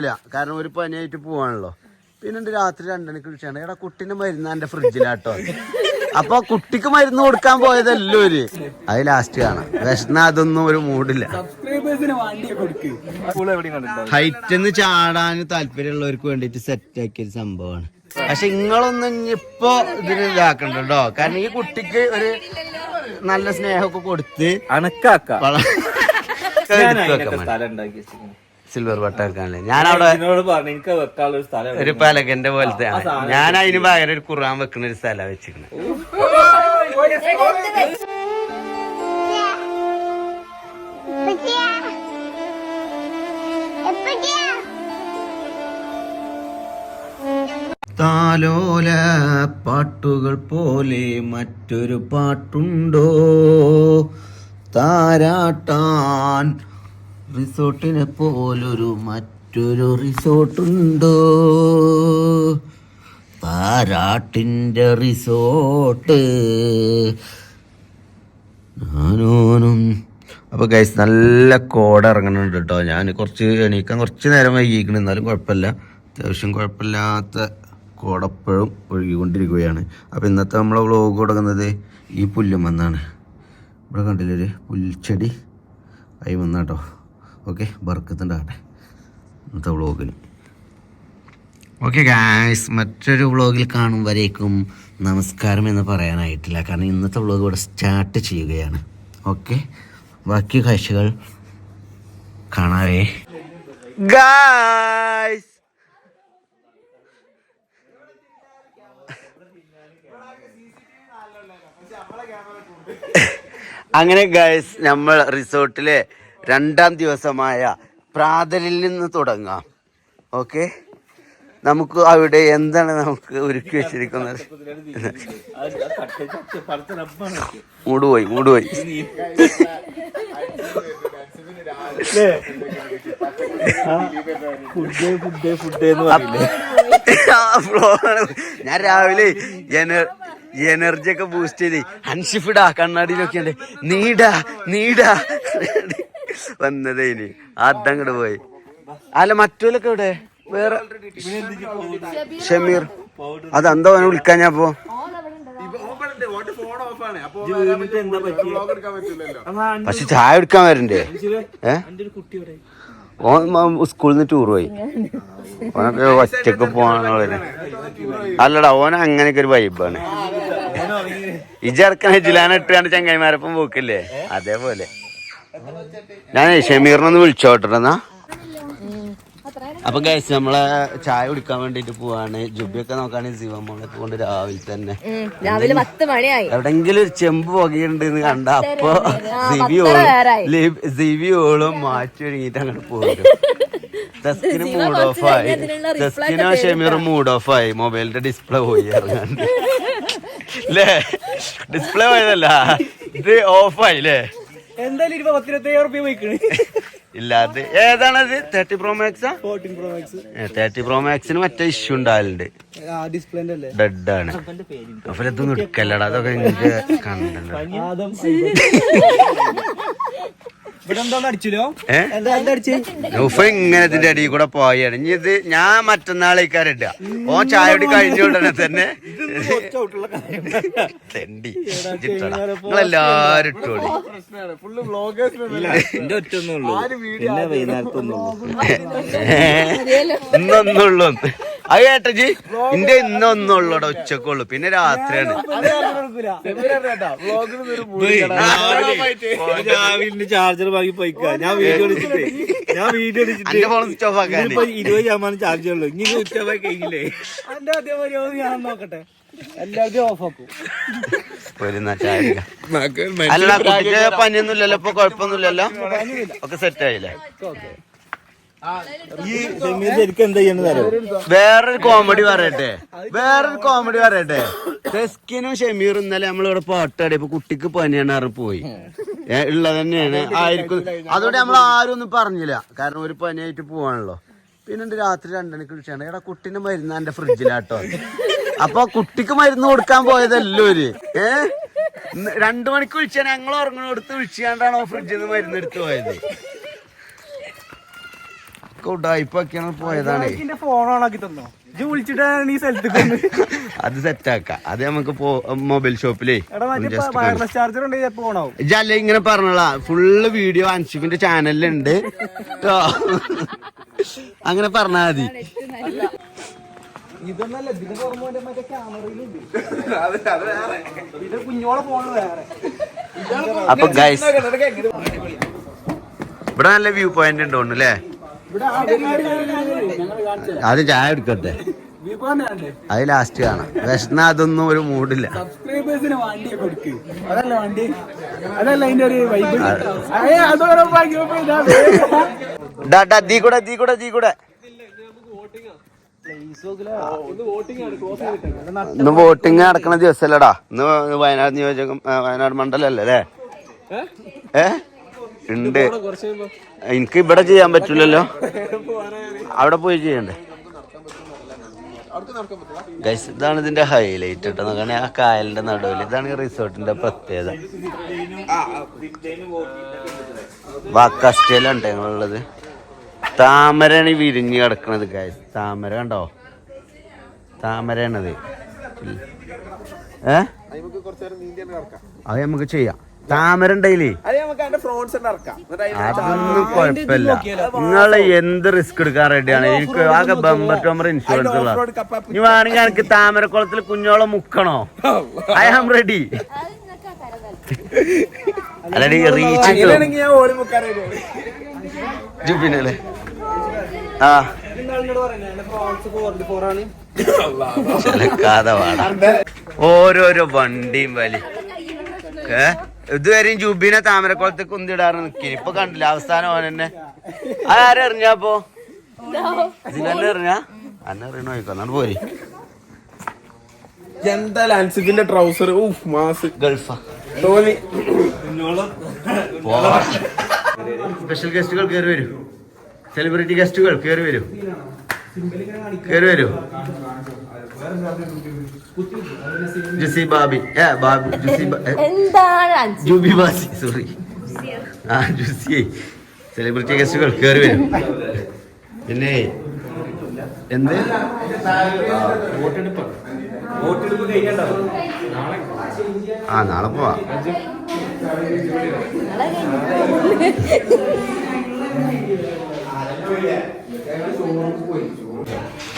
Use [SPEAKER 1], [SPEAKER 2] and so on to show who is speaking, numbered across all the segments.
[SPEAKER 1] ഇല്ല. കാരണം ഒരു പനിയായിട്ട് പോവാണല്ലോ. പിന്നെ എന്റെ രാത്രി രണ്ടണിക്ക് വിളിച്ചാണ് എടാ കുട്ടിന്റെ മരുന്ന് എന്റെ ഫ്രിഡ്ജിലാട്ടോ. അപ്പൊ കുട്ടിക്ക് മരുന്ന് കൊടുക്കാൻ പോയതല്ലോ ഒരു അത് ലാസ്റ്റ് കാണാം. വിശന്ന അതൊന്നും ഒരു മൂടില്ല.
[SPEAKER 2] ഹൈറ്റ്
[SPEAKER 1] എന്ന് ചാടാൻ താല്പര്യമുള്ളവർക്ക് വേണ്ടിട്ട് സെറ്റ് ആക്കിയ ഒരു സംഭവമാണ്. പക്ഷെ നിങ്ങളൊന്നും ഇപ്പോ ഇതിന് ഇതാക്കണ്ട കേട്ടോ കാരണം ഈ കുട്ടിക്ക് ഒരു നല്ല സ്നേഹമൊക്കെ കൊടുത്ത്
[SPEAKER 2] അണക്കാക്ക ഞാൻ
[SPEAKER 1] സിൽവർ
[SPEAKER 2] ഇതിനോട് പറഞ്ഞു വെക്കാനുള്ള ഒരു
[SPEAKER 1] പലകന്റെ പോലത്തെ ഞാൻ അതിന് പകരം ഒരു കുറാൻ വെക്കുന്ന ഒരു സ്ഥലം വെച്ചിരിക്കുന്നത് താലോല പാട്ടുകൾ പോലെ മറ്റൊരു പാട്ടുണ്ടോ? താരാട്ടാൻ റിസോർട്ടിനെ പോലൊരു മറ്റൊരു റിസോർട്ടുണ്ടോ? താരാട്ടിന്റെ റിസോർട്ട്. ഞാനോനും അപ്പോൾ ഗൈസ് നല്ല കോട ഇറങ്ങുന്നുണ്ട് കേട്ടോ. ഞാൻ കുറച്ച് എണീക്കാൻ കുറച്ച് നേരം വൈകിക്കണം എന്നാലും കുഴപ്പമില്ല. അത്യാവശ്യം കുഴപ്പമില്ലാത്ത കോടപ്പഴും ഒഴുകിക്കൊണ്ടിരിക്കുകയാണ്. അപ്പോൾ ഇന്നത്തെ നമ്മളെ വ്ളോഗ് തുടങ്ങുന്നത് ഈ പുല്ലും വന്നാണ് ഇവിടെ കണ്ടില്ലേ ഒരു പുൽച്ചെടി? ആയി വന്നാട്ടോ. ഓക്കെ ബർക്കത്തുണ്ടാകട്ടെ ഇന്നത്തെ വ്ളോഗിൽ ഓക്കെ ഗായ്സ് മറ്റൊരു വ്ളോഗിൽ കാണും വരേക്കും നമസ്കാരം എന്ന് പറയാനായിട്ടില്ല. കാരണം ഇന്നത്തെ വ്ളോഗ് ഇവിടെ സ്റ്റാർട്ട് ചെയ്യുകയാണ്. ഓക്കെ ബാക്കി കാഴ്ചകൾ കാണാവേ. ഗായ്സ് അങ്ങനെ ഗായ്സ് നമ്മൾ റിസോർട്ടിലെ രണ്ടാം ദിവസമായ പ്രാതലിൽ നിന്ന് തുടങ്ങാം. ഓക്കെ? നമുക്ക് അവിടെ എന്താണ് നമുക്ക് ഒരുക്കി വെച്ചിരിക്കുന്നത്? മൂടുപോയി മൂടുപോയി. ഞാൻ രാവിലെ എനർ എനർജി ഒക്കെ ബൂസ്റ്റ് ചെയ്ത് അൻഷിഫിടാ കണ്ണാടിയിലൊക്കെ ഉണ്ട് നീടാ നീടാ. വന്നതേ ഇനി അതങ്ങോട്ട് പോയി. അല്ല മറ്റോലൊക്കെ ഇവിടെ വേറെ. ഷമീർ. അതെന്താ അവനെ വിളിക്കാൻ ഞാൻ
[SPEAKER 2] അപ്പോ എന്താ
[SPEAKER 1] പക്ഷെ ചായ എടുക്കാൻ വരണ്ടേ? ഓൻ സ്കൂളിൽ നിന്ന് ടൂർ പോയി. ഓനൊക്കെ ഒറ്റയ്ക്ക് പോകാനുള്ള അല്ലടാ ഓന അങ്ങനെയൊക്കെ ഒരു വൈബാണ് ഇജറക്കണ ജിലാന ഇട്ടാണ്ട് ചങ്ങായിമാരപ്പം പോക്കില്ലേ? അതേപോലെ. ഞാൻ ഷമീറിനൊന്ന് വിളിച്ചോട്ടെന്നാ അപ്പൊ ഗൈസ് നമ്മളെ ചായ കുടിക്കാൻ വേണ്ടിട്ട് പോവാണ്. ജുബിയൊക്കെ നോക്കാണെങ്കിൽ ശിവമോളൊക്കെ കൊണ്ട് രാവിലെ തന്നെ.
[SPEAKER 3] രാവിലെ പത്ത് മണിയായി.
[SPEAKER 1] എവിടെങ്കിലും ഒരു ചെമ്പ് പുകയുണ്ട് എന്ന് കണ്ട അപ്പൊ. ഓളും മാറ്റി ഒരുങ്ങിട്ട് അങ്ങോട്ട് പോകും തസ്കിന് മൂഡ് ഓഫ് ആയി
[SPEAKER 3] കഴിഞ്ഞ്
[SPEAKER 1] ഷെമീറും മൂഡ് ഓഫ് ആയി മൊബൈലിന്റെ ഡിസ്പ്ലേ പോയി ഇറങ്ങാണ്ട് അല്ലേ ഡിസ്പ്ലേ പോയതല്ല. ഇത് ഓഫ് ആയി അല്ലേ
[SPEAKER 2] എന്തായാലും ഇരുപത് പത്തിരുപത്തയ്യായിരം റുപ്യ പോയിക്കണ്.
[SPEAKER 1] ഇല്ല അത് ഏതാണത് thirty pro മാക്സാ
[SPEAKER 2] fourteen pro max
[SPEAKER 1] thirty pro മാക്സിന് മറ്റേ ഇഷ്യൂ ഉണ്ടാവലുണ്ട്.
[SPEAKER 2] ആ ഡിസ്പ്ലേന്റെ അല്ലേ?
[SPEAKER 1] ഡെഡ് ആണ്. അപ്പൊ ഇതൊന്നും എടുക്കല്ലടാ. അതൊക്കെ എനിക്ക് കണ്ടല്ലോ. ഇങ്ങനെ ഇതിന്റെ അടിയിൽ കൂടെ പോയാണ്. ഇനി ഇത് ഞാൻ മറ്റന്നാളേക്കാരില്ല ഓ ചായ കുടി കഴിഞ്ഞ ഉടനെ തന്നെ. തെണ്ടി. നിങ്ങളെല്ലാരും ഇട്ടോളി ഇന്നൊന്നുള്ളൂ. അത് ഏട്ടജി ഇന്റെ ഇന്നൊന്നുള്ളട ഉച്ചക്കുള്ളു. പിന്നെ രാത്രിയാണ്.
[SPEAKER 2] രാവിലെ ചാർജർ വാങ്ങി പോയിക്കാ ഞാൻ വീഡിയോ എടുത്തിട്ട് ഞാൻ വീഡിയോ എടുത്തിട്ട്
[SPEAKER 1] അന്റെ ഫോൺ സ്വിച്ച് ഓഫ് ആക്കാൻ.
[SPEAKER 2] ഇതിപ്പോ ഇരുപത് ശതമാനം ചാർജ് ഉള്ളൂ. ഇനി ഉച്ചമായി കഴിഞ്ഞില്ലേ? എന്റെ അതേപോലെ ഞാൻ നോക്കട്ടെ. എല്ലാവരും ഓഫ് ആക്കും.
[SPEAKER 1] അല്ല കുട്ടിക്ക് പനിയൊന്നുമില്ലല്ലോ ഇപ്പൊ കുഴപ്പമൊന്നുമില്ലല്ലോ? ഒക്കെ സെറ്റ് ആയില്ലേ?
[SPEAKER 2] ഈ
[SPEAKER 1] വേറൊരു കോമഡി പറയട്ടെ. വേറൊരു കോമഡി പറയട്ടെ. ടെസ്കിനും ഷമീറും ഇന്നലെ നമ്മളിവിടെ പാട്ടാടി. ഇപ്പൊ കുട്ടിക്ക് പനിയാണ് അറി പോയി. ഉള്ളത് തന്നെയാണ്. ആയിരിക്കും. അതോടെ നമ്മൾ ആരും ഒന്നും പറഞ്ഞില്ല. കാരണം ഒരു പനിയായിട്ട് പോവാണല്ലോ. പിന്നെ രാത്രി രണ്ടണിക്ക് വിളിച്ചാണ്. എടാ കുട്ടിന്റെ മരുന്ന് എന്റെ ഫ്രിഡ്ജിലാട്ടോ. അപ്പൊ കുട്ടിക്ക് മരുന്ന് കൊടുക്കാൻ പോയതല്ലോ ഒരു ഏ? രണ്ടു മണിക്ക് വിളിച്ചാൽ ഞങ്ങൾ ഉറങ്ങണ കൊടുത്ത് വിളിച്ചാണ്ടാണോ ഫ്രിഡ്ജിൽ നിന്ന് മരുന്ന് എടുത്ത് പോയത് ഒക്കെ ഉടായ്പൊക്കെയാണ് പോയതാണ്
[SPEAKER 2] എന്റെ ഫോൺ ഓണാക്കി തന്നോ ഇജ്ജ് വിളിച്ചിട്ടാണ് സ്ഥലത്തേക്ക്
[SPEAKER 1] അത് സെറ്റാക്ക അത് നമുക്ക് മൊബൈൽ ഷോപ്പിലേ
[SPEAKER 2] ഓണാവും
[SPEAKER 1] ഇങ്ങനെ പറഞ്ഞോളാ. Full video അൻഷിഫിന്റെ ചാനലിലുണ്ട്. അങ്ങനെ പറഞ്ഞാ മതി.
[SPEAKER 2] ഇതൊന്നല്ല ഇതിന്റെ പുറമെ മറ്റേ ക്യാമറയിലുണ്ട് ഇത് കുഞ്ഞോളെ ഫോണ് വേറെ.
[SPEAKER 1] അപ്പൊ ഗൈസ് ഇവിടെ നല്ല വ്യൂ പോയിന്റ് ഉണ്ട് ആദ്യം ചായ എടുക്കട്ടെ അത് ലാസ്റ്റ് കാണാം വിഷണ അതൊന്നും ഒരു
[SPEAKER 2] സബ്സ്ക്രൈബേഴ്സിന് വണ്ടി കൊടുക്ക്. അതല്ല വണ്ടി അതല്ല അതിന്റെ ഒരു വൈബ് അതോരോ
[SPEAKER 1] ഡാ, ഡാ, ദീ കൂടെ ദീ കൂടെ ദീ കൂടെ. ഇന്ന് വോട്ടിംഗ് നടക്കുന്ന ദിവസമല്ലടാ ഇന്ന് വയനാട് നിയോജകം വയനാട് മണ്ഡലല്ലേ അല്ലേ? ഏ? ഉണ്ട്. എനിക്ക് ഇവിടെ ചെയ്യാൻ പറ്റില്ലല്ലോ. അവിടെ പോയി ചെയ്യണ്ടേ? ഗൈസ് ഇതാണ് ഇതിന്റെ ഹൈലൈറ്റ് കേട്ടോ നോക്കണേ ആ കായലിന്റെ നടുവിൽ ഇതാണ് ഈ റിസോർട്ടിന്റെ പ്രത്യേകത. വാക്കസ്റ്റേലുണ്ട് ഞങ്ങളുള്ളത്. താമരയാണ് ഈ വിരിഞ്ഞ് കിടക്കണത് ഗൈസ് താമര കണ്ടോ? താമരയാണത്. ഏ അത് നമുക്ക് ചെയ്യാം. താമര അതൊന്നും കുഴപ്പമില്ല. നിങ്ങൾ എന്ത് റിസ്ക് എടുക്കാൻ റെഡിയാണ് എനിക്ക് ആകെ ബമ്പർ ടോമർ ഇൻഷുറൻസ് ഉള്ള ഇനി വേണമെങ്കിൽ എനിക്ക് താമരക്കുളത്തിൽ കുഞ്ഞോളം മുക്കണോ? ഐ ആം റെഡി അല്ലാണ്ട് റീച്ച് പിന്നല്ലേ? ആ. ഓരോരോ വണ്ടിയും വലി ഏ? ഇതുവരെയും ജൂബിനെ താമരക്കുളത്ത് കുന്തിടാറ് നിക്കി ഇപ്പൊ കണ്ടില്ല അവസാനം ഓൻ തന്നെ അതാരെറിഞ്ഞപ്പോ ഇതിനെന്നെ എറിഞ്ഞ അന്നെ എറിയണോ നോക്കണം പോരി.
[SPEAKER 2] എന്താ ലാൻസിഫിന്റെ ട്രൗസർ ഊഫ് മാസ്.
[SPEAKER 1] ഗൾഫാ.
[SPEAKER 2] തോന്നി
[SPEAKER 1] സ്പെഷ്യൽ ഗസ്റ്റുകൾ കയറി വരൂ. സെലിബ്രിറ്റി ഗസ്റ്റുകൾ കയറി വരൂ. കയറി വരൂ. ജുസി ബാബി. ഏ ബാബി ജുസി
[SPEAKER 3] എന്താണ് അഞ്ച്?
[SPEAKER 1] ജൂബി ബാസി സോറി ആ ജുസി സെലിബ്രിറ്റി ഗസ്റ്റുകൾ കയറി വരും. പിന്നെ എന്ത്? ആ നാളെ പോവാ.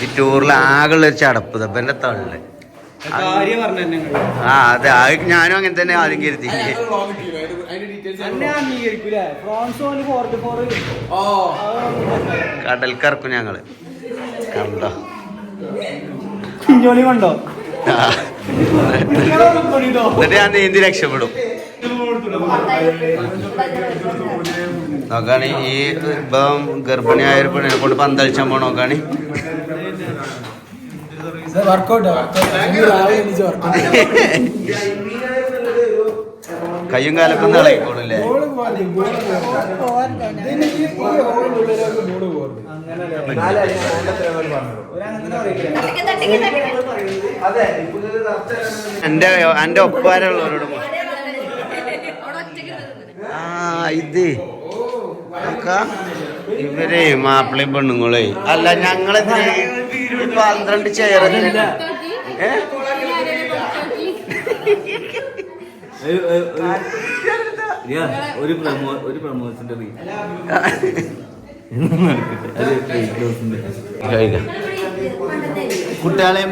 [SPEAKER 1] ഈ ടൂറിൽ ആകെ ഒരു ചടപ്പ് തപ്പന്റെ തള്ളേ ആ അതെ അത് ഞാനും അങ്ങനെ തന്നെ ആദ്യം കരുതി. കടൽക്കറക്കും ഞങ്ങൾ. കണ്ടോ?
[SPEAKER 2] ജോലി കണ്ടോ.
[SPEAKER 1] എന്നിട്ട് ഞാൻ നീന്തി രക്ഷപ്പെടും. നോക്കാണി ഈ ഇപ്പം ഗർഭിണിയായ ഒരു പെണ്ണിനെ കൊണ്ട് പന്തളിച്ചാൻ പോണ നോക്കാണി.
[SPEAKER 2] വർക്കൗട്ട്
[SPEAKER 1] കയ്യും കാലൊക്കെ ഒന്ന് എന്റെ എന്റെ ഒപ്പാരുള്ളവരോട്. ആ ഇത്. നോക്കാ ഇവരെ മാപ്പിളയും പെണ്ണുങ്ങളെ. അല്ല ഞങ്ങൾ പന്ത്രണ്ട് ചെയർ
[SPEAKER 4] ഒരു പ്രമോ ഒരു പ്രമോഷന്റെ
[SPEAKER 1] കുട്ടികളെ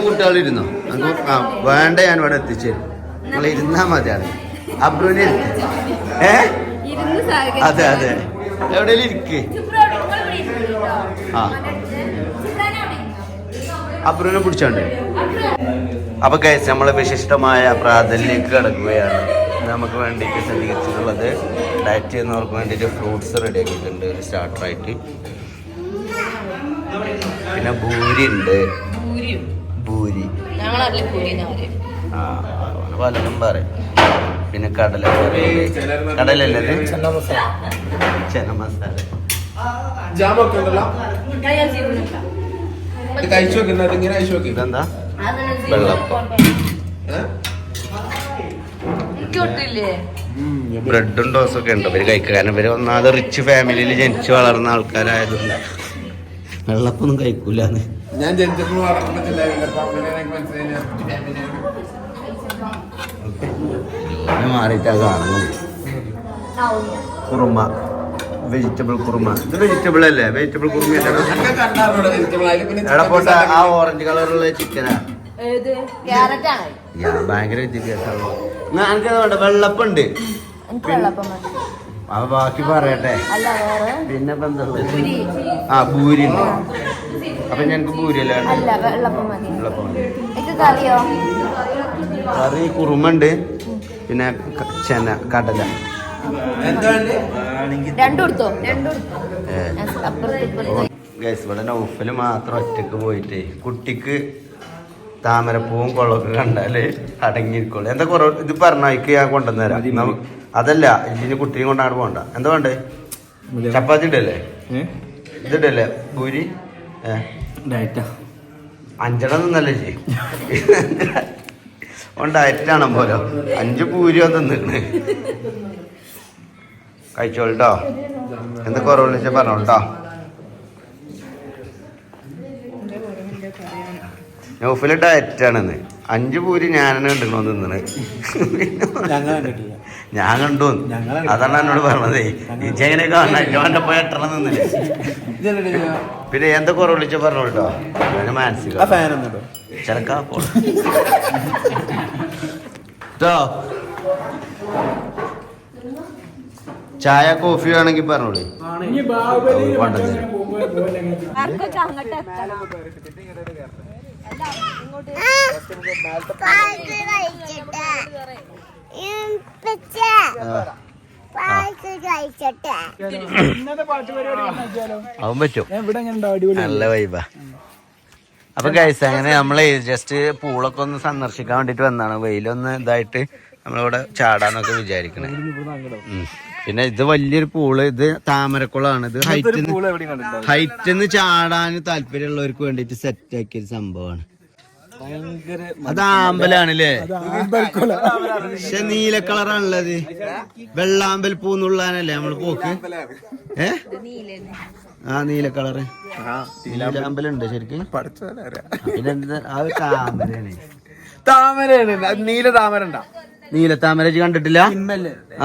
[SPEAKER 1] കുട്ടികളിരുന്നോ ഇരുന്നു? ആ വേണ്ട ഞാൻ ഇവിടെ എത്തിച്ചേരും നിങ്ങൾ ഇരുന്നാ മതിയാണ് അബ്രുവിനെ ഏ? അതെ അതെ. എവിടെയും ഇരിക്കേ. ആ. അബ്രുവിനെ പിടിച്ചോണ്ട്. അപ്പൊ കേസ് നമ്മളെ വിശിഷ്ടമായ പ്രാതലിലേക്ക് കിടക്കുകയാണ്. നമുക്ക് വേണ്ടിയിട്ട് സജ്ജീകരിച്ചിട്ടുള്ളത് ഡയറ്റ് ചെയ്യുന്നവർക്ക് വേണ്ടിയിട്ട് ഫ്രൂട്ട്സ് റെഡി ആക്കിയിട്ടുണ്ട് ഒരു സ്റ്റാർട്ടറായിട്ട് പിന്നെ ഭൂരി ഉണ്ട്. ഭൂരി. ആ പലരും പറയും. പിന്നെ കടല കടലല്ലേ? ചെന മസാല.
[SPEAKER 2] ജാമൊക്കെ ഉണ്ടല്ലോ.
[SPEAKER 3] ഞാൻ ചെയ്യുന്നില്ല
[SPEAKER 2] ഇത് കഴിച്ചു വെക്കുന്നത് ഇങ്ങനെ കഴിച്ചു വെക്കുന്നത്
[SPEAKER 1] ഇതെന്താ?
[SPEAKER 3] അതാണ്
[SPEAKER 1] വെള്ളപ്പം.
[SPEAKER 3] ഗിഫ്റ്റ് കൊടുത്തില്ലേ
[SPEAKER 1] ബ്രെഡും ഡോസൊക്കെ ഒക്കെ ഉണ്ട്. ഇവർ കഴിക്കുക കാരണം ഇവർ ഒന്നാമത് റിച്ച് ഫാമിലിയിൽ ജനിച്ചു വളർന്ന ആൾക്കാരായതുകൊണ്ട് വെള്ളപ്പൊന്നും കഴിക്കൂലെന്ന്.
[SPEAKER 5] ഞാൻ ജനിച്ചപ്പോൾ മനസ്സിലായി
[SPEAKER 1] മാറിയിട്ടാ കാണുന്നത് കുറുമ. വെജിറ്റബിൾ കുറുമ. ഇത് വെജിറ്റബിൾ അല്ലേ? വെജിറ്റബിൾ കുറുമ എടാ പോട്ടെ ആ ഓറഞ്ച് കളറുള്ള ചിക്കനാ ഭയങ്കര വിദ്യാഭ്യാസമാണ് എനിക്കത് വേണ്ട. വെള്ളപ്പുണ്ട്. അപ്പൊ ബാക്കി പറയട്ടെ. പിന്നെ ആ ഭൂരി അപ്പൊ ഞങ്ങക്ക് ഭൂരി അല്ലേ
[SPEAKER 3] വെള്ളപ്പം
[SPEAKER 1] കറി കുറുമുണ്ട് പിന്നെ ചെന്ന ചെന കടല. ഗൈസ് ഇവിടെ നൗഫൽ മാത്രം ഒറ്റയ്ക്ക് പോയിട്ട്. കുട്ടിക്ക് താമരപ്പൂവും കൊള്ളൊക്കെ കണ്ടാൽ അടങ്ങിയിരിക്കുള്ളൂ. എന്താ കുറവ്? ഇത് പറഞ്ഞായിക്ക് ഞാൻ കൊണ്ടുവന്നേരാം. നമു- അതല്ല ഇതിന് കുട്ടിയും കൊണ്ടാണ് പോണ്ട. എന്താ വേണ്ടേ? ചപ്പാത്തി ഇടല്ലേ? ഇതിടല്ലേ? പൂരി? അഞ്ചെണ്ണം നിന്നല്ലേ ചെയ്യും? ഡയറ്റാണ് പോലോ അഞ്ച് പൂരി തിന്നിക്കണ് കഴിച്ചോളിട്ടോ? എന്താ കുറവുള്ള വെച്ചാൽ പറഞ്ഞോട്ടോ നൗഫിൽ ഡയറ്റാണെന്ന് അഞ്ച് പൂരി ഞാനെന്നെ കണ്ടിരുന്നു തിന്നണ് ഞാൻ കണ്ടു. അതാണ് എന്നോട് പറഞ്ഞത്. ഇജെങ്ങനെ കാണാൻ പോയി എട്ടണം നിന്നില്ലേ പിന്നെ എന്താ കുറവ് വിളിച്ച പറഞ്ഞോട്ടോ മാനസിക
[SPEAKER 2] ചിലക്കാ
[SPEAKER 1] മാനസിക
[SPEAKER 2] ഫാൻ ഒന്നുണ്ടോ
[SPEAKER 1] ചെറുക്കാ ട്ടോ ചായ കോഫി വേണമെങ്കിൽ പറഞ്ഞോളൂ അവൻ പറ്റും നല്ല വൈബാ അപ്പൊ ഗൈസ് അങ്ങനെ നമ്മൾ ജസ്റ്റ് പൂളൊക്കെ ഒന്ന് സന്ദർശിക്കാൻ വേണ്ടിട്ട് വന്നാണ്. വെയിലൊന്ന് ഇതായിട്ട് നമ്മളിവിടെ ചാടാന്നൊക്കെ വിചാരിക്കണേ. പിന്നെ ഇത് വലിയൊരു പൂൾ ഇത് താമരക്കുളമാണ്. ഇത് ഹൈറ്റ് ഹൈറ്റ് ചാടാൻ താല്പര്യമുള്ളവർക്ക് വേണ്ടിട്ട് സെറ്റ് ആക്കിയ ഒരു സംഭവമാണ്. അത് ആമ്പലാണല്ലേ? പക്ഷെ നീല കളറാണുള്ളത്. വെള്ളാമ്പൽ പൂന്നുള്ളാനല്ലേ നമ്മൾ പോക്ക്? ഏ? ആ നീല കളറ്. നീലാമ്പലുണ്ട് ശരിക്കും. പിന്നെ ഒരു താമരയാണ്.
[SPEAKER 2] താമരയാണ്. അത് നീല താമര ഉണ്ടാ?
[SPEAKER 1] നീല താമര കണ്ടിട്ടില്ല?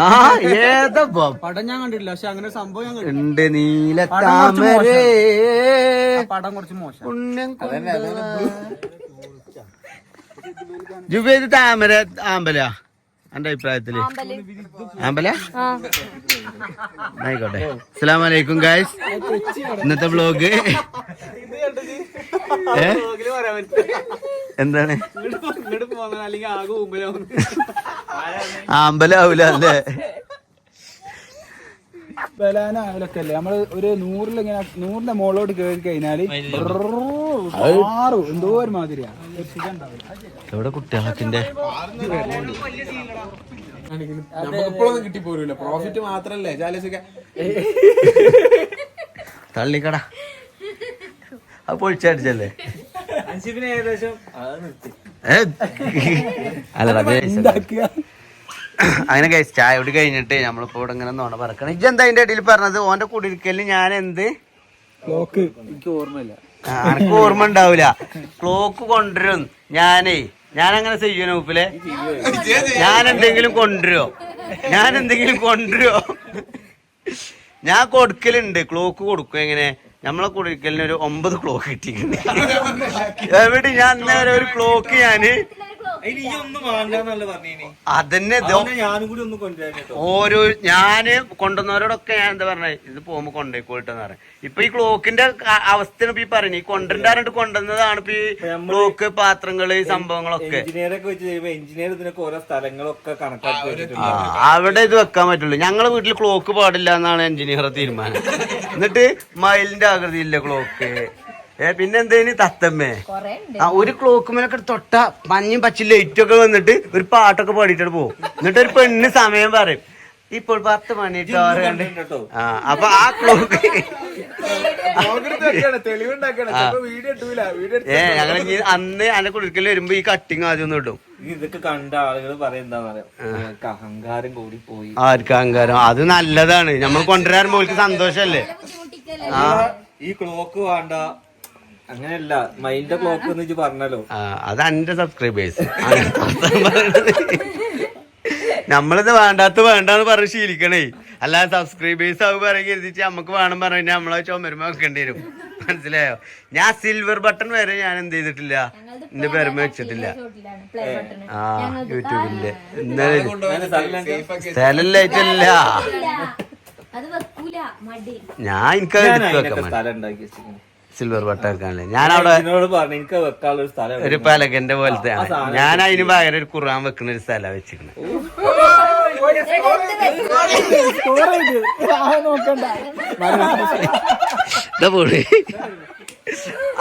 [SPEAKER 1] ആ ഏതാ
[SPEAKER 2] പടം ഞാൻ കണ്ടിട്ടില്ല പക്ഷെ അങ്ങനെ സംഭവം ഞാൻ.
[SPEAKER 1] ഉണ്ട് നീല താമര.
[SPEAKER 2] ആ പടം കുറച്ച് മോശം
[SPEAKER 1] ജുബേദ് താമര ആമ്പല? എന്റെ അഭിപ്രായത്തിൽ? ആമ്പല. ആയിക്കോട്ടെ. അസ്സലാമു അലൈക്കും ഗായ്സ്. ഇന്നത്തെ വ്ലോഗ്. എന്താണ്? ആമ്പലാവൂല അല്ലേ?
[SPEAKER 2] ബലാനായാലൊക്കെ അല്ലേ? നമ്മൾ ഒരു നൂറിലിങ്ങനെ നൂറിന്റെ മുകളിലോട്ട് കയറി കഴിഞ്ഞാൽ എന്തോ ഒരു മാതിരിയാണ്
[SPEAKER 1] എവിടെ കുട്ടികളൊക്കെ
[SPEAKER 5] നമുക്കിപ്പോഴൊന്നും കിട്ടിപ്പോരൂല. പ്രോഫിറ്റ് മാത്രല്ലേ? ചാലസിക്ക
[SPEAKER 1] തള്ളിക്കട. അത് പൊളിച്ചടിച്ചല്ലേ?
[SPEAKER 2] ഏകദേശം
[SPEAKER 1] അങ്ങനെ കഴിച്ച് ചായ കുടി കഴിഞ്ഞിട്ട് നമ്മളിപ്പോ ഇവിടെ ഇങ്ങനെ നോണ പറക്കണം. ഇജ്ജ് എന്താ അതിന്റെ ഇടയിൽ പറഞ്ഞത്? ഓന്റെ കുടിയിരിക്കലിന് ഞാൻ എന്ത്
[SPEAKER 2] എനിക്ക് ഓർമ്മയില്ല.
[SPEAKER 1] അനക്ക് ഓർമ്മ ഉണ്ടാവൂല. ക്ലോക്ക് കൊണ്ടുവരും. ഞാനേ ഞാൻ അങ്ങനെ ചെയ്യണോ ഉപ്പിലെ ഞാൻ എന്തെങ്കിലും കൊണ്ടുവരുമോ ഞാൻ എന്തെങ്കിലും കൊണ്ടുവരുമോ ഞാൻ കൊടുക്കലുണ്ട്. ക്ലോക്ക് കൊടുക്കും. എങ്ങനെ? നമ്മളെ കൊടുക്കലിന് ഒരു ഒമ്പത് ക്ലോക്ക് കിട്ടിയിട്ടുണ്ട്. എവിടെ? ഞാൻ ഒരു ക്ലോക്ക്
[SPEAKER 2] ഞാൻ
[SPEAKER 1] അതന്നെ ഇത്.
[SPEAKER 2] ഞാനും കൂടി ഒന്ന് കൊണ്ടുവരാൻ
[SPEAKER 1] ഓരോ ഞാൻ കൊണ്ടുവന്നവരോടൊക്കെ ഞാൻ എന്താ പറഞ്ഞ ഇത് പോകുമ്പോ കൊണ്ടേക്കോട്ടെന്ന് പറഞ്ഞു ഇപ്പൊ ഈ ക്ലോക്കിന്റെ അവസ്ഥയാണ് ഇപ്പൊ ഈ പറഞ്ഞു ഈ കൊണ്ടുവരാറുണ്ട് കൊണ്ടുവന്നതാണ് ഇപ്പൊ ഈ ക്ലോക്ക് പാത്രങ്ങൾ ഈ സംഭവങ്ങളൊക്കെ.
[SPEAKER 2] എഞ്ചിനീയറൊക്കെ വെച്ച് ചെയ്യുമ്പോ എഞ്ചിനീയർ ഇതിനൊക്കെ ഓരോ സ്ഥലങ്ങളൊക്കെ കണക്കാക്കി
[SPEAKER 1] അവിടെ ഇത് വെക്കാൻ പറ്റുള്ളൂ. ഞങ്ങളെ വീട്ടിൽ ക്ലോക്ക് പാടില്ല എന്നാണ് എഞ്ചിനീയർ തീരുമാനം. എന്നിട്ട് മയിലിന്റെ ആകൃതിയില്ല ക്ലോക്ക്. ഏ പിന്നെ എന്തേന് തത്തമ്മേ? ആ ഒരു ക്ലോക്ക് മേലൊക്കെ തൊട്ട മഞ്ഞും പച്ച ലൈറ്റ് ഒക്കെ വന്നിട്ട് ഒരു പാട്ടൊക്കെ പാടിയിട്ട് പോകും എന്നിട്ട് ഒരു പെണ്ണ് സമയം പറയും. ഇപ്പോൾ പത്ത് മണി ആറ് കണ്ട്. ആ അപ്പൊ ആ ക്ലോക്ക് ഏ ഞങ്ങൾ അന്ന് അന്റെ കുടിക്കൽ വരുമ്പോ ഈ കട്ടിങ് ആദ്യം ഒന്നും ഇടും.
[SPEAKER 4] ഇതൊക്കെ കണ്ട ആളുകൾ അഹങ്കാരം കൂടി പോയി.
[SPEAKER 1] ആർക്ക് അഹങ്കാരം? അത് നല്ലതാണ്. നമ്മൾ കൊണ്ടുവരാൻ പോലും സന്തോഷല്ലേ? ആ.
[SPEAKER 4] ഈ ക്ലോക്ക് വേണ്ട അങ്ങനെയല്ല മൈൻഡ് ക്ലോക്ക് എന്ന് വെച്ച് പറഞ്ഞല്ലോ.
[SPEAKER 1] ആ, അത് എന്റെ സബ്സ്ക്രൈബേഴ്സ് നമ്മളിത് വേണ്ടാത്ത വേണ്ടാന്ന് പറഞ്ഞ് ശീലിക്കണേ. അല്ലാതെ സബ്സ്ക്രൈബേഴ്സ് ആവ് പറയും കരുതിച്ച് നമുക്ക് വേണം പറഞ്ഞു നമ്മളെ ചുമരുമ വെക്കേണ്ടി വരും. മനസ്സിലായോ? ഞാൻ സിൽവർ ബട്ടൺ വരെ ഞാൻ എന്ത് ചെയ്തിട്ടില്ല. എന്റെ പെരുമ വെച്ചിട്ടില്ല.
[SPEAKER 3] പ്ലേ ബട്ടൺ
[SPEAKER 1] ആ യൂട്യൂബിന്റെ സ്ഥലമില്ല
[SPEAKER 3] അത് വെക്കൂല. മടി.
[SPEAKER 1] ഞാൻ
[SPEAKER 4] എനിക്ക്
[SPEAKER 1] വെക്കാൻ സിൽവർ ബട്ടൺ വെക്കാനല്ലേ ഞാൻ അവിടെ
[SPEAKER 4] എനിക്ക് വെക്കാനുള്ള ഒരു സ്ഥലം
[SPEAKER 1] ഒരു പലകന്റെ പോലത്തെ ആണ്. ഞാൻ അതിന് പകരം ഒരു ഖുറാൻ വെക്കുന്ന ഒരു സ്ഥലമാണ്
[SPEAKER 2] വെച്ചിരിക്കുന്നത്
[SPEAKER 1] ഇതാ പോണേ.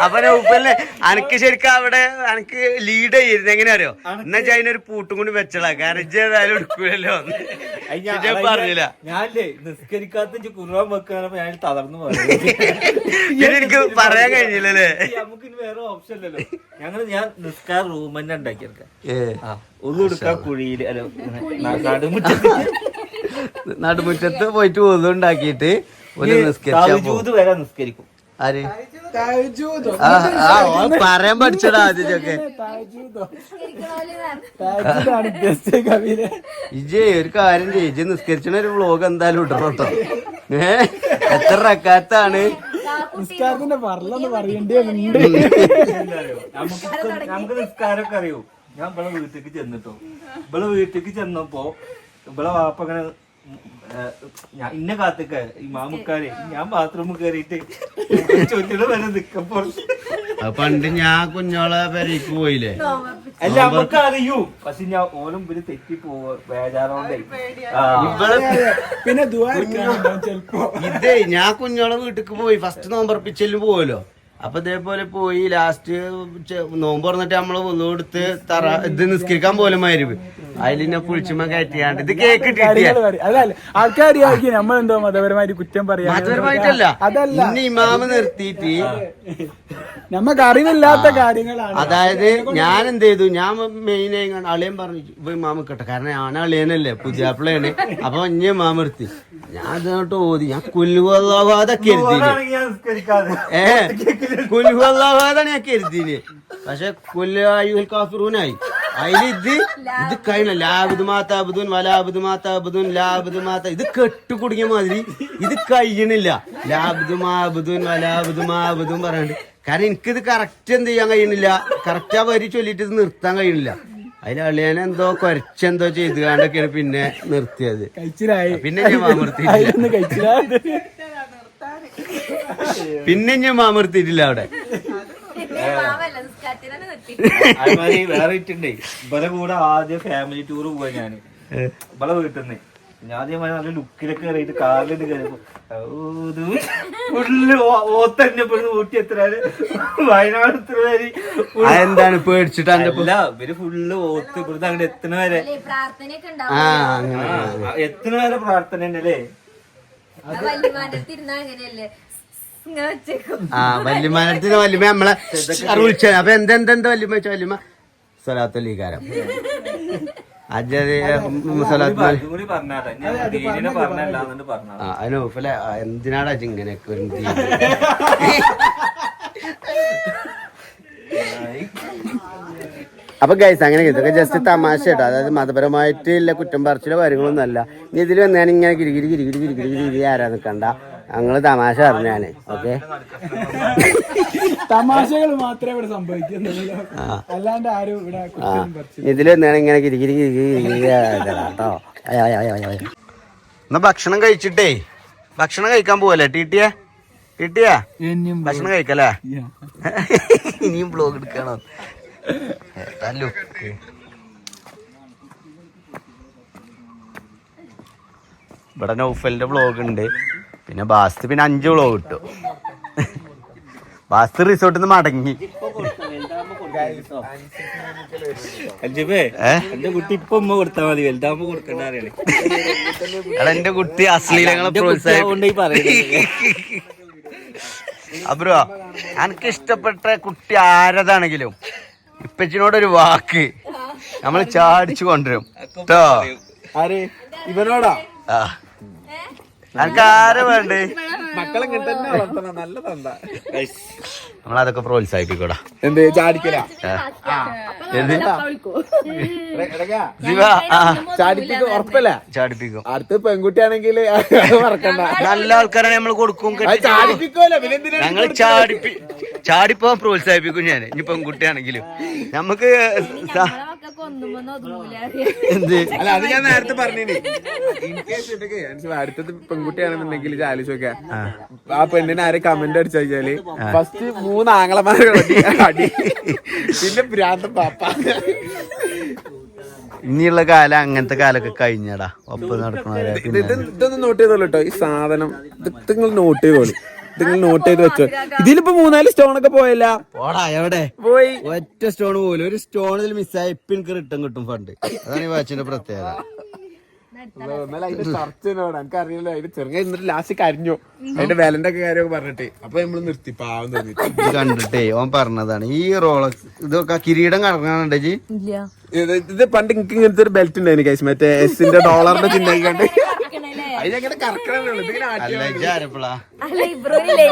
[SPEAKER 1] അപ്പൊ നൗഫലിനെ അനക്ക് ശരിക്കും അവിടെ അനക്ക് ലീഡ് ചെയ്യരുത് എങ്ങനെ അറിയോ എന്നാ വെച്ചാൽ അതിനൊരു പൂട്ടും കൂടി വെച്ചടാ കാരണം ഇജ്ജ് ഏതായാലും എടുക്കൂലല്ലോ.
[SPEAKER 4] ഞാൻ-
[SPEAKER 1] പറഞ്ഞില്ല.
[SPEAKER 4] ഞാനല്ലേ നിസ്കരിക്കാത്ത കുറുവാൻ വെക്കാനപ്പോ ഞാൻ തളർന്നു
[SPEAKER 1] പിന്നെ എനിക്ക് പറയാൻ കഴിഞ്ഞില്ലല്ലേ?
[SPEAKER 4] നമുക്ക് ഇനി വേറെ ഓപ്ഷൻ ഇല്ലല്ലോ. ഞങ്ങൾ ഞാൻ നിസ്കാർ റൂം തന്നെ ഉണ്ടാക്കിയെടുക്കാം. ഒന്നും എടുക്കാൻ കുഴിയിൽ അല്ല നടുമുറ്റത്ത്.
[SPEAKER 1] നടുമുറ്റത്ത് പോയിട്ട് ഒന്നും ഉണ്ടാക്കിയിട്ട് ഒരു നിസ്കരിച്ചാ പോകും.
[SPEAKER 4] വരെ നിസ്കരിക്കും.
[SPEAKER 1] ആര്? പറയാൻ പഠിച്ചടാ ആദ്യമൊക്കെ ഇജേ ഒരു കാര്യം ചെയ്യ ഇജ്ജ് നിസ്കരിച്ചണ ഒരു വ്ലോഗ് എന്തായാലും ഇടണം കേട്ടോ. ഏ എത്ര റക്കാത്താണ്?
[SPEAKER 2] നിസ്കാരത്തിന്റെ പറലെന്ന് പറയേണ്ടതുണ്ട്
[SPEAKER 4] നമുക്ക് നമുക്ക് നിസ്കാരമൊക്കെ അറിയോ. ഞാൻ ഇവിടെ വീട്ടിലേക്ക് ചെന്നിട്ടോ. ഇവിടെ വീട്ടിലേക്ക് ചെന്നപ്പോ ഇവിടെ വാപ്പ അങ്ങനെ ഞാൻ ഇന്ന കാത്തക്ക ഈ മാമുക്കാരെ ഞാൻ ബാത്റൂമിൽ കയറിയിട്ട് ചുറ്റിലും വരെ നിക്കപ്പോൾ
[SPEAKER 1] അത് പണ്ട് ഞാൻ കുഞ്ഞോളെ പെരയ്ക്ക് പോയില്ലേ?
[SPEAKER 4] അല്ല നമുക്ക് അറിയൂ പക്ഷെ ഞാൻ ഓലും ഇവർ തെറ്റി പോവോ ബേജാറോണ്ടേ
[SPEAKER 2] പിന്നെ
[SPEAKER 1] ഇതേ ഞാൻ കുഞ്ഞോളെ വീട്ടിക്ക് പോയി. ഫസ്റ്റ് നോമ്പറപ്പിച്ചെല്ലും പോവല്ലോ. അപ്പൊ ഇതേപോലെ പോയി ലാസ്റ്റ് നോമ്പ് തുറന്നിട്ട് നമ്മൾ ഒന്നും കൊടുത്ത് തറ ഇത് നിസ്കരിക്കാൻ പോലും മായിരുന്നു അതിലിന്നെ പുളിച്ചുമ്മ കയറ്റിയാണ്ട് ഇത് കേക്ക്
[SPEAKER 2] ആൾക്കാരിയാക്കി നമ്മളെന്തോ മതപരമായിട്ട് കുറ്റം പറയാ
[SPEAKER 1] മതപരമായിട്ടല്ല.
[SPEAKER 2] അതല്ല.
[SPEAKER 1] ഇന്ന് ഇമാമ നിർത്തിയിട്ട്
[SPEAKER 2] നമ്മക്ക് അറിവില്ലാത്ത കാര്യങ്ങളാണ്.
[SPEAKER 1] അതായത് ഞാൻ എന്ത് ചെയ്തു? ഞാൻ മെയിൻ ആയി അളിയൻ പറഞ്ഞു ഇപ്പൊ ഇമാമ കിട്ടെ കാരണം ഞാൻ അളിയനല്ലേ പുതിയ പുതിയാപ്പിളയാണ്. അപ്പൊ ഇനി ഇമാമ നിർത്തി. ഞാൻ അതിനോട്ട് ഓതി. ഞാൻ കുല്ലുവല്ലാവാതൊക്കെ കരുതി
[SPEAKER 4] ഓനാണെങ്കിൽ
[SPEAKER 1] ഏ? കുൽഹുവല്ലാഹാദാണ് ഞാൻ കരുതിന് പക്ഷെ കുല്ലായുൽ കാഫിറൂനായി. അതിൽ ഇത് ഇത് കഴിഞ്ഞ. ലാബുദ് മാതാബുദുൻ വലാബുദ് മാതാബുദുൻ ലാബുദ് മാതാ ഇത് കെട്ടു കുടുങ്ങിയ മാതിരി ഇത് കഴിയണില്ല. ലാബുദ് മാബുദുൻ വലാബുദ് മാബുദും പറയാണ്ട് കാരണം എനിക്കിത് കറക്റ്റ് എന്ത് ചെയ്യാൻ കഴിയണില്ല. കറക്റ്റ് ആ വരി ചൊല്ലിട്ട് ഇത് നിർത്താൻ കഴിയണില്ല. അതിൽ അളിയനെന്തോ കുറച്ചെന്തോ ചെയ്ത് കാണ്ടൊക്കെയാണ് പിന്നെ നിർത്തിയത്. പിന്നെ ഞാൻ
[SPEAKER 2] നിർത്തി
[SPEAKER 1] പിന്നെ ഞാൻ അവിടെ.
[SPEAKER 3] നിസ്കാരത്തിന് നിർത്തി.
[SPEAKER 4] അതുമാതിരി വേറെ ഇട്ടുണ്ടേ ഇവരെ കൂടെ ആദ്യം ഫാമിലി ടൂർ പോവാ ഞാൻ. ഇവളെ വീട്ടിൽ നിന്ന് ഞാൻ ആദ്യമായി നല്ല ലുക്കിലൊക്കെ കയറിയിട്ട് കാറിലിട്ട് കയറിയപ്പോ ഓത്തന്നെ ഊട്ടി എത്ര വയനാട് എത്ര എന്താണ്
[SPEAKER 1] അതെന്താണ് പേടിച്ചിട്ട്
[SPEAKER 4] അല്ല ഇവർ ഫുള്ള് ഓത്ത് ഇവിടുന്ന് അങ്ങോട്ട് എത്തണ വരെ.
[SPEAKER 3] അല്ലേ പ്രാർത്ഥനയൊക്കെ
[SPEAKER 1] ആ അങ്ങനെ.
[SPEAKER 4] ആ, എത്തണ വരെ പ്രാർത്ഥന തന്നെയല്ലേ?
[SPEAKER 1] ആ വല്യമാനത്തിന് വല്യമ്മ നമ്മളെ വിളിച്ച അപ്പൊ എന്തെന്തെന്താ വല്യമ്മ വെച്ച വല്യമ്മ സ്വലാത്തല്ലീകാരം അതിനോഫല എന്തിനാടാ ചിങ്ങനൊക്കെ ഒരു അപ്പൊ ഗൈസ് അങ്ങനെ ഇതൊക്കെ ജസ്റ്റ് തമാശ കേട്ടോ. അതായത് മതപരമായിട്ടുള്ള കുറ്റം പറച്ചിലോ കാര്യങ്ങളൊന്നും അല്ല. ഇനി ഇതിൽ വന്നാണ് ഇങ്ങനെ ഗിരിഗിരി ഗിരിഗിരി ഗിരിഗിരി ഗിരി ആരാ നിക്കണ്ട. ഞങ്ങൾ തമാശ പറഞ്ഞാണ് ഓക്കെ?
[SPEAKER 2] തമാശകൾ മാത്രമേ ഇവിടെ സംഭവിക്കുന്നുള്ളൂ. അല്ലാണ്ട് ആരും ഇവിടെ
[SPEAKER 1] വന്നാണ് ഇങ്ങനെ കിരികിരി കേട്ടോ. എന്നാ ഭക്ഷണം കഴിച്ചിട്ടേ ഭക്ഷണം കഴിക്കാൻ പോവല്ലേ ടീട്ടിയ ടീട്ടിയാ ഭക്ഷണം കഴിക്കല്ലേ? ഇനിയും ബ്ലോഗ് എടുക്കണോ. ഏട്ടാ ഇവിടെ നൗഫലിന്റെ ബ്ലോഗ് ഉണ്ട്. പിന്നെ ബാസ്ത് പിന്നെ അഞ്ച് വിളവ് കിട്ടും. ബാസ്ത് റിസോർട്ടിൽ നിന്ന് മടങ്ങി?
[SPEAKER 4] എന്റെ കുട്ടി
[SPEAKER 1] എടാ എന്റെ അശ്ലീലങ്ങളെ. അബ്രോ എനിക്ക് ഇഷ്ടപ്പെട്ട കുട്ടി ആരതാണെങ്കിലും ഇപ്പച്ചിനോടൊരു വാക്ക് നമ്മൾ ചാടിച്ചു കൊണ്ടുവരും. കേട്ടോ
[SPEAKER 2] ഇവനോടാ?
[SPEAKER 1] ആ. എനിക്ക് ആരെ വേണ്ടേ?
[SPEAKER 2] മക്കളെ ഇങ്ങനെ തന്നെ വളർത്തണം നല്ലതെന്താ?
[SPEAKER 1] നമ്മളതൊക്കെ പ്രോത്സാഹിപ്പിക്കൂടാ.
[SPEAKER 2] എന്ത് ചാടിക്കല? ചാടിപ്പിക്ക് ഉറപ്പല്ല.
[SPEAKER 1] ചാടിപ്പിക്കും.
[SPEAKER 2] അടുത്ത് പെൺകുട്ടിയാണെങ്കിൽ മറക്കണ്ട.
[SPEAKER 1] നല്ല ആൾക്കാരാണ് നമ്മൾ കൊടുക്കും
[SPEAKER 2] ചാടിപ്പിക്കുമല്ലോ പിന്നെ
[SPEAKER 1] ഞങ്ങൾ ചാടിപ്പി ചാടിപ്പോ പ്രോത്സാഹിപ്പിക്കും ഞാൻ ഇനി പെൺകുട്ടിയാണെങ്കിലും. നമുക്ക് എന്ത്?
[SPEAKER 2] അല്ല അത് ഞാൻ നേരത്തെ ഇട്ടൊക്കെ അടുത്തത് പെൺകുട്ടിയാണെന്നുണ്ടെങ്കിൽ ആലോചിച്ചോക്കാ ആ പെണ്ണിനെ ആരെ കമന്റ് അടിച്ചു കഴിഞ്ഞാൽ ഫസ്റ്റ് മൂന്ന് ആംഗളമാരെ അടി അടി. പിന്നെ ഭ്രാന്ത പാപ്പ.
[SPEAKER 1] ഇനിയുള്ള കാലം അങ്ങനത്തെ കാലൊക്കെ കഴിഞ്ഞടാ. ഒപ്പം നടക്കണവരെ
[SPEAKER 2] ഇത് ഇത് ഇതൊന്ന് നോട്ട് ചെയ്തോളൂ കേട്ടോ ഈ സാധനം ഇത് നിങ്ങൾ നോട്ട് ചെയ്തോളൂ. ഇത് നിങ്ങൾ നോട്ട് ചെയ്ത് വെച്ചോ ഇതിലിപ്പോ മൂന്നാൽ സ്റ്റോൺ ഒക്കെ പോയല്ല?
[SPEAKER 1] പോടാ എവിടെ?
[SPEAKER 2] പോയി.
[SPEAKER 1] ഒറ്റ സ്റ്റോൺ പോലും. ഒരു സ്റ്റോണിൽ മിസ്സായി മിസ്സായ ഇപ്പൊ എനിക്ക് റിട്ടേൺ കിട്ടും ഫണ്ട് അതാണ് ഈ വാച്ചിന്റെ പ്രത്യേകത.
[SPEAKER 2] എന്നാലും അതിന്റെ ചർച്ചനോട് എനിക്ക് അറിയില്ല അതിന്റെ ചെറുങ്ങനെ എന്നിട്ട് ലാസ്റ്റ് കരിഞ്ഞു. അതിന്റെ വിലന്റെ ഒക്കെ കാര്യമൊക്കെ പറഞ്ഞിട്ട്. അപ്പൊ നമ്മൾ നിർത്തി. പാവം തോന്നി.
[SPEAKER 1] ഇത് കണ്ടിട്ടേ ഓൻ പറഞ്ഞതാണ്. ഈ റോളക്സ് ഇതൊക്കെ കിരീടം കറങ്ങാനുണ്ട് ജി.
[SPEAKER 2] ഇത് ഇത് പണ്ട് എനിക്ക് ഇങ്ങനത്തെ ഒരു ബെൽറ്റ് ഉണ്ടായിരുന്നു കൈസ് മറ്റേ എസിന്റെ ഡോളറിന്റെ ചിഹ്നം കണ്ട്. അതിനങ്ങനെ കറക്കണേ ഇതിങ്ങനെ
[SPEAKER 1] ആരപ്പളാ
[SPEAKER 3] അല്ല ഇബ്രോയില്ലേ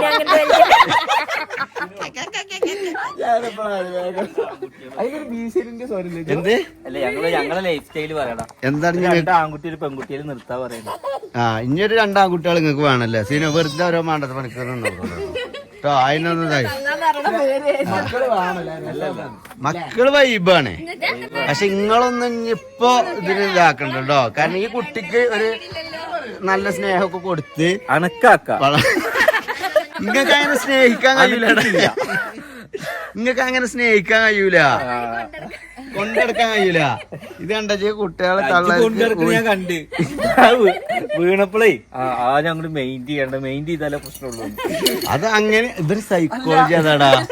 [SPEAKER 4] ആൺകുട്ടി ഒരു നിർത്താ പറയുന്നത്
[SPEAKER 1] ആ ഇനിയൊരു രണ്ടാൺകുട്ടികൾ നിങ്ങൾക്ക് വേണല്ലേ? സീന വെറുതെ ഓരോ മാണ്ടത്തെ പണിക്കൊന്നും കേട്ടോ അതിനൊന്നും മക്കൾ വൈബാണ് പക്ഷെ നിങ്ങളൊന്നും ഇനിയിപ്പോ ഇതിന് ഇതാക്കണ്ട കേട്ടോ കാരണം ഈ കുട്ടിക്ക് ഒരു നല്ല സ്നേഹമൊക്കെ കൊടുത്ത്
[SPEAKER 4] അണക്കാക്ക.
[SPEAKER 1] നിങ്ങൾക്ക് അങ്ങനെ സ്നേഹിക്കാൻ കഴിയൂല നിങ്ങൾക്ക് അങ്ങനെ സ്നേഹിക്കാൻ കഴിയൂല. കൊണ്ടെടുക്കാൻ കഴിയൂല. ഇത് കണ്ട കുട്ടികളെ
[SPEAKER 4] ഞാൻ കണ്ട്. ആ വീ- വീണപ്പളേ ആ ആ ഞങ്ങൾ മെയിൻ ചെയ്യണ്ട മെയിൻ ചെയ്താലേ പ്രശ്നമുള്ളൂ.
[SPEAKER 1] അത് അങ്ങനെ ഇതൊരു സൈക്കോളജി അതാടാ.